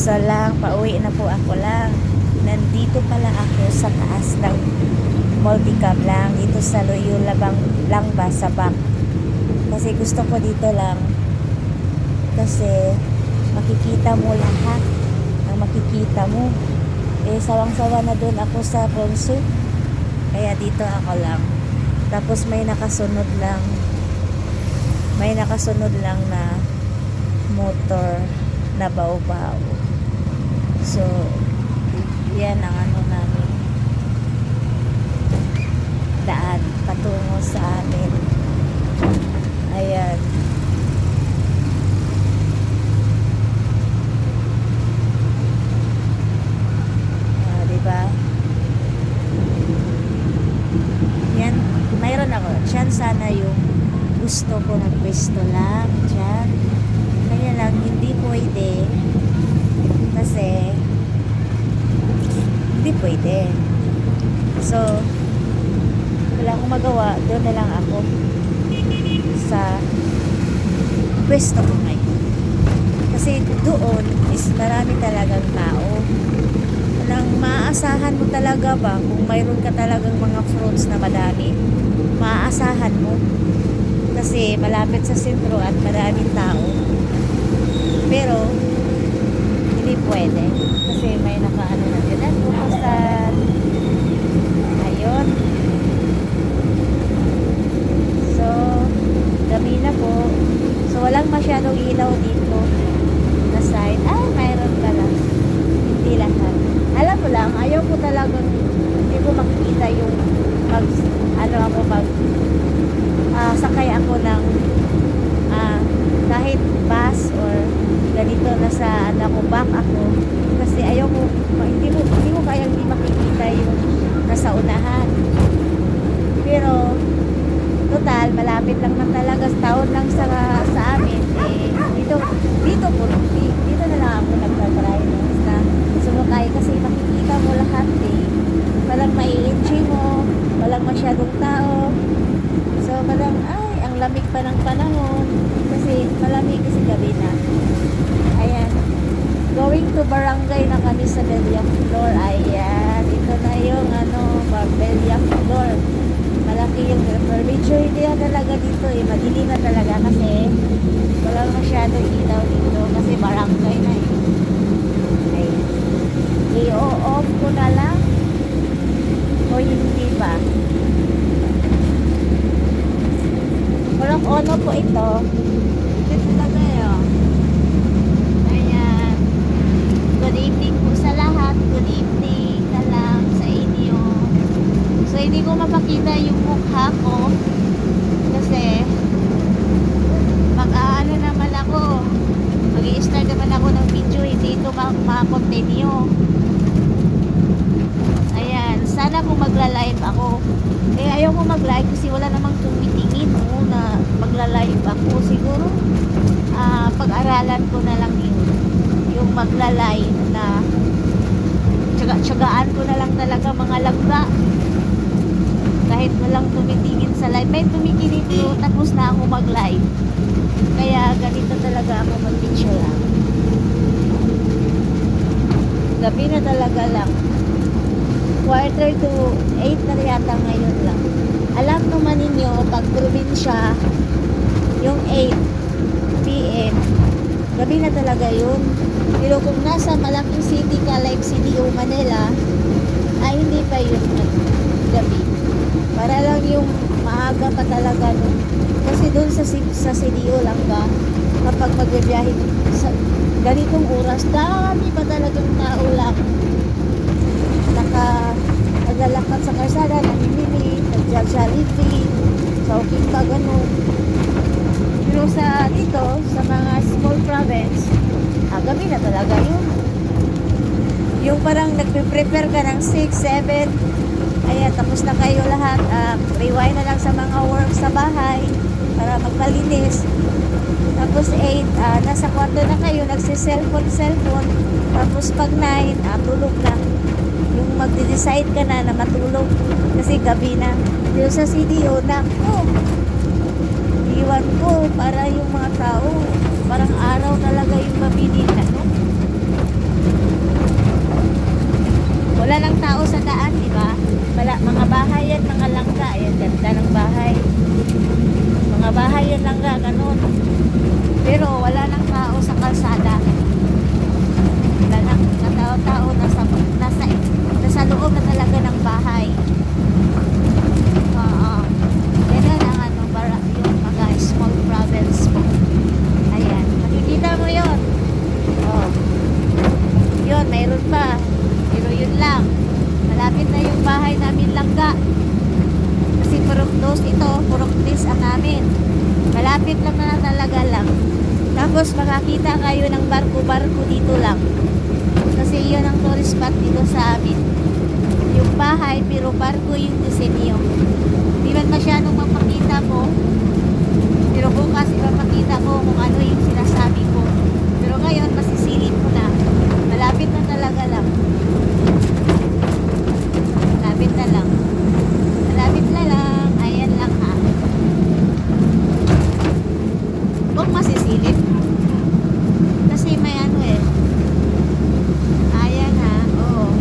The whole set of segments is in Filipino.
So lang, pauwi na po ako lang. Nandito pala ako sa taas ng multicam lang. Dito sa Loyola bang, lang ba sa back. Kasi gusto ko dito lang. Kasi makikita mo lahat ang makikita mo. Eh, sawang-sawa na doon ako sa Ponce. Kaya dito ako lang. Tapos may nakasunod lang. May nakasunod lang na motor na baw-baw. So, yan ang ano namin. Daan patungo sa amin. Ayan. Ah, di ba? Yan, mayroon ako. Diyan sana yung gusto ko na pwesto lang. Diyan. Kaya lang, hindi pwede. Kasi, hindi pwede. So, wala akong magawa. Doon na lang ako sa pwesto ko ngayon. Kasi doon is marami talagang tao. Walang maaasahan mo talaga ba kung mayroon ka talagang mga fruits na madami. Maaasahan mo. Kasi malapit sa sentro at maraming tao. Pero, hindi pwede. Kasi may nakaano na din. At pupusan. Ayun. So, gabi na po. So, walang masyadong ilaw dito na side. Ay, mayroon pala. Hindi lahat. Alam mo lang, ayaw ko talagang hindi ko makikita yung mag, ano ako mag, ah, sakay ako ng ah, kahit bus or ganito nasa ano ako back ako. Kasi ayaw ko hindi mo hindi mo kaya hindi makikita yung nasa unahan pero total malapit lang man talaga taon lang sa sa amin eh dito dito po di- dito na lang ako nagtatry no sa sumakay kasi makikita mo lahat eh. Parang mai-enjoy mo walang masyadong tao. So parang ay ang lamig pa ng panahon kasi malamig kasi gabi na ayan going to barangay na kami sa Belia Floor. Ayan ito na yung ano Belia Floor. Malaki yung hindi na talaga dito eh. Madilim na talaga kasi walang masyadong ilaw dito kasi barangay na eh. Ayan. I-off ko na lang. O hindi ba walang ono po ito talaga yun ayan good evening po sa lahat good evening na lang sa inyo so hindi ko mapakita yung mukha ko kasi mag-aano naman ako mag start naman ako ng video hindi ito ma- ma-continue ayan sana kung magla-live ako. Eh ayaw ko mag-live kasi wala namang tumitingin mo na magla-live ako. Siguro ah, pag-aralan ko na lang yun yung magla-live na tsaga-tsagaan ko na lang talaga mga lagda kahit walang tumitingin sa live. May tumitingin ko tapos na ako mag-live. Kaya ganito talaga ako mag-picture lang gabi na talaga lang quarter to 8 na yata ngayon lang alam naman ninyo pag probinsya yung 8 p.m. gabi na talaga yun pero kung nasa malaking city ka like CDO Manila ay hindi pa yun gabi para lang yung maaga pa talaga no? kasi doon sa, sa CDO lang ka kapag magbibiyahe sa ganitong oras dami pa talagang tao lang naka naglalakad sa karsada namimili nagja-jollibee shopping pa ganun. Pero sa dito sa mga small province ah, na talaga yun. Yung parang nagpe-prepare ka ng 6, 7 ayan tapos na kayo lahat ah, rewind na lang sa mga work sa bahay para magpalinis tapos 8 ah, nasa kwarto na kayo nagsi-cellphone cellphone tapos pag 9 ah, tulog na. Yung magde-decide ka na na matulog. Kasi gabi na. Pero sa CDO na oh, iwan ko para yung mga tao parang araw talaga yung mabili Malapit na yung bahay namin langga. Kasi purok dos ito, purok tres ang namin. Malapit lang na talaga lang. Tapos makakita kayo ng barko-barko dito lang. Kasi yun ang tourist spot dito sa amin. Yung bahay, pero barko yung disenyo. Di man masyadong mapakita ko. Pero bukas ipapakita ko kung ano yung sinasabi ko. Pero ngayon, masisilip ko na. Malapit na talaga lang. Malapit na lang. Malapit na lang. Ayan lang ha. Huwag masisilip. Kasi may ano eh. Ayan ha. Oo.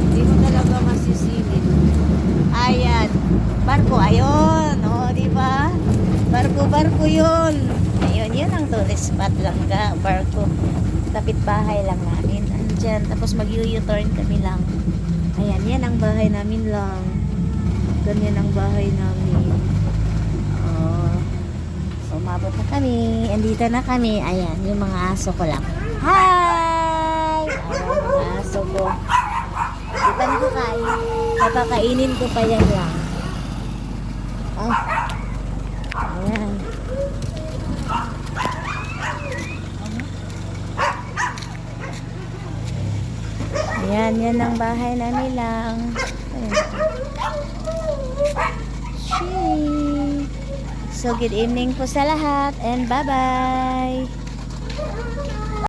Hindi mo talaga masisilip. Ayan. Barko, ayun. O, di ba? Barko-barko yun. Ayun, yun ang tourist spot lang ka. Barko. Tapit bahay lang namin. Andyan. Tapos mag-u-turn kami lang. Ayan, yan ang bahay namin lang. Ganyan ang bahay namin. Oh. Umabot na kami. Andito na kami. Ayan, yung mga aso ko lang. Hi! Ayan, mga aso ko. Iban ko kain. Papakainin ko pa yan lang. Ay. Ayan. Yan ang bahay namin lang. Ayan. Shee. So, good evening po sa lahat and bye-bye.